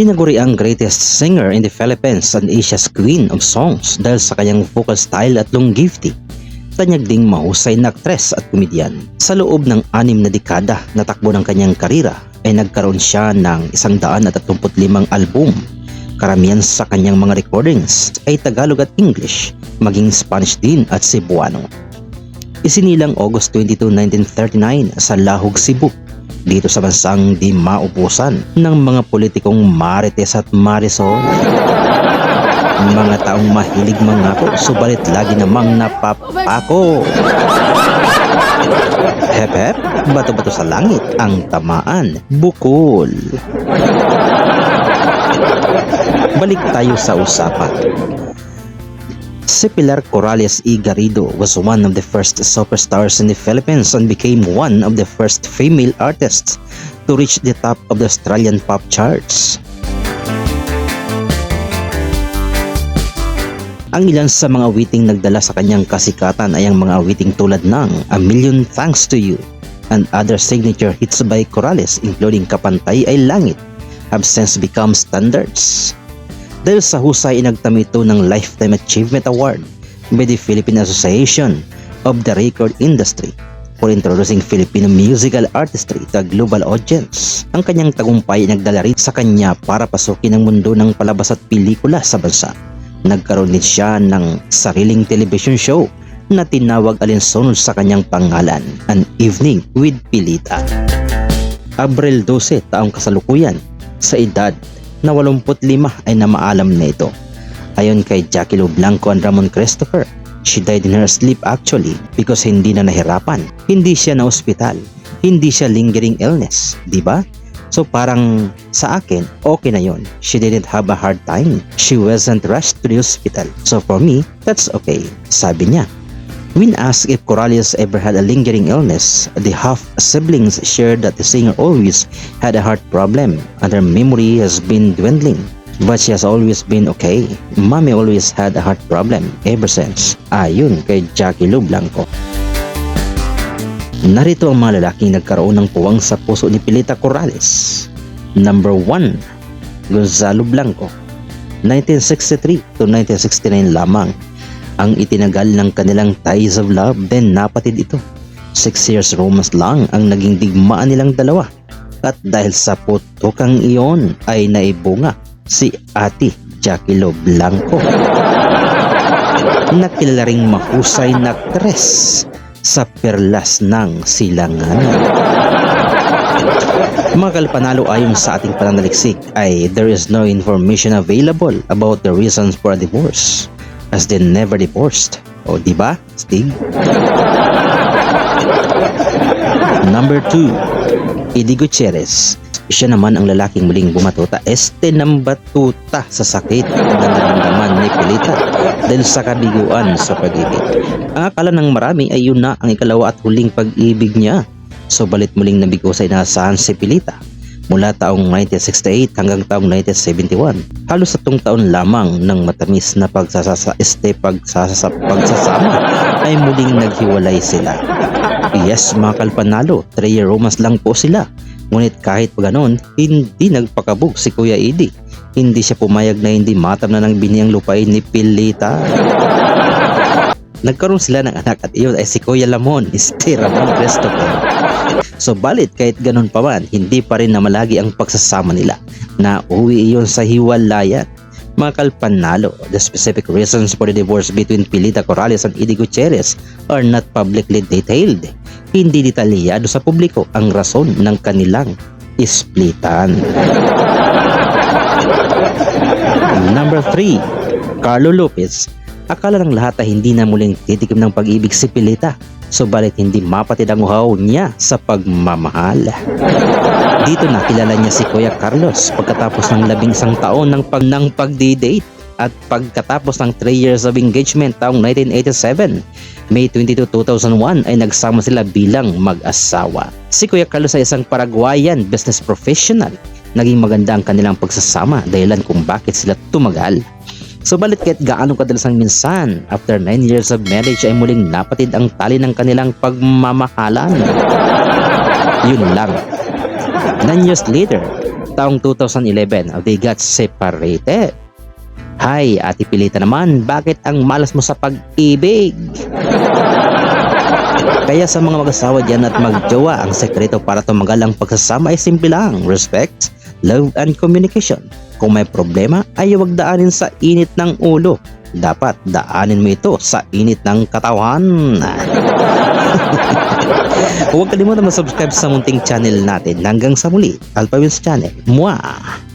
Tinaguri ang greatest singer in the Philippines and Asia's queen of songs dahil sa kanyang vocal style at longevity. Tanyag ding mahusay na aktres at komedyan. Sa loob ng anim na dekada na takbo ng kanyang karira ay nagkaroon siya ng isang daan at 35 album. Karamihan sa kanyang mga recordings ay Tagalog at English, maging Spanish din at Cebuano. Isinilang August 22, 1939 sa Lahog, Cebu dito sa bansang di maubusan ng mga politikong Marites at Marisol. Mga taong mahilig mangako subalit lagi namang napapako. Hep hep, bato-bato sa langit ang tamaan, bukol. Balik tayo sa usapan. Si Pilar Corrales E. Garrido was one of the first superstars in the Philippines and became one of the first female artists to reach the top of the Australian pop charts. Ang ilan sa mga awiting nagdala sa kanyang kasikatan ay ang mga awiting tulad ng A Million Thanks to You and other signature hits by Corrales including Kapantay ay Langit have since become standards. Dahil sa husay inagtamo ito ng Lifetime Achievement Award by the Philippine Association of the Record Industry for introducing Filipino musical artistry to a global audience. Ang kanyang tagumpay ay nagdala rin sa kanya para pasukin ang mundo ng palabas at pelikula sa bansa. Nagkaroon din siya ng sariling television show na tinawag alinsunod sa kanyang pangalan, An Evening with Pilita. Abril 12, taong kasalukuyan, sa edad na 85 ay namaalam na ito. Ayon kay Jackie Lou Blanco and Ramon Christopher, she died in her sleep actually because hindi na nahirapan. Hindi siya na ospital. Hindi siya lingering illness, di ba? So parang sa akin, okay na yon. She didn't have a hard time. She wasn't rushed to the hospital. So for me, that's okay. Sabi niya. When asked if Coralius ever had a lingering illness, the half-siblings shared that the singer always had a heart problem and her memory has been dwindling. But she has always been okay. Mommy always had a heart problem ever since. Ayon kay Jackie Lou. Narito ang mga lalaking nagkaroon ng puwang sa puso ni Pilita Corrales. Number 1, Gonzalo Blanco. 1963 to 1969 lamang ang itinagal ng kanilang ties of love then napatid ito. Six years romance lang ang naging digmaan nilang dalawa. At dahil sa putukang iyon ay naibunga si Ate Jackie Lo Blanco. Nakilala ring mahusay na tres sa perlas ng silanganan. Mga kalpanalo ayon sa ating pananaliksik ay there is no information available about the reasons for a divorce as they never divorced. O di ba, Stig? Number 2, Eddie Gutierrez. Siya naman ang lalaking muling bumatuta este ng batuta sa sakit na naramdaman ni Pilita dahil sa kabiguan sa pag-ibig. Ang akala ng marami ay yun na ang ikalawa at huling pag-ibig niya. So balit muling nabigo sa inasahan si Pilita mula taong 1968 hanggang taong 1971. Halos satong taon lamang ng matamis na pagsasasa este pagsasasa, pagsasama ay muling naghiwalay sila. Yes mga kalpanalo, 3-year romance lang po sila. Ngunit kahit pa ganon, hindi nagpakabog si Kuya Eddie. Hindi siya pumayag na hindi matam na ng biniyang lupain ni Pilita. Nagkaroon sila ng anak at iyon ay si Kuya Lamon, este Ramon Christopher. So balit kahit ganun pa man, hindi pa rin na malagi ang pagsasama nila na uwi iyon sa hiwalayan. Mga kalpanalo, the specific reasons for the divorce between Pilita Corrales and Eddie Gutierrez are not publicly detailed. Hindi detalyado sa publiko ang rason ng kanilang isplitan. Number 3, Carlo Lopez. Akala ng lahat ay hindi na muling titikim ng pag-ibig si Pilita subalit hindi mapatid ang uhaw niya sa pagmamahal. Dito nakilala niya si Kuya Carlos pagkatapos ng labing isang taon ng, pag ng pagdi-date at pagkatapos ng 3 years of engagement taong 1987. May 22, 2001 ay nagsama sila bilang mag-asawa. Si Kuya Carlos ay isang Paraguayan business professional. Naging maganda ang kanilang pagsasama dahilan kung bakit sila tumagal. Subalit kahit gaano kadalasang minsan, after 9 years of marriage ay muling napatid ang tali ng kanilang pagmamahalan. Yun lang. 9 years later, taong 2011, they got separated. Hay, Ate Pilita naman, bakit ang malas mo sa pag-ibig? Kaya sa mga mag-asawa dyan at magjowa, ang sekreto para tumagal ang pagsasama ay simple lang, respect, love, and communication. Kung may problema, ay huwag daanin sa init ng ulo. Dapat daanin mo ito sa init ng katawan. Huwag kalimutan mag-subscribe sa munting channel natin. Hanggang sa muli, Alpha Wins Channel. Mwah!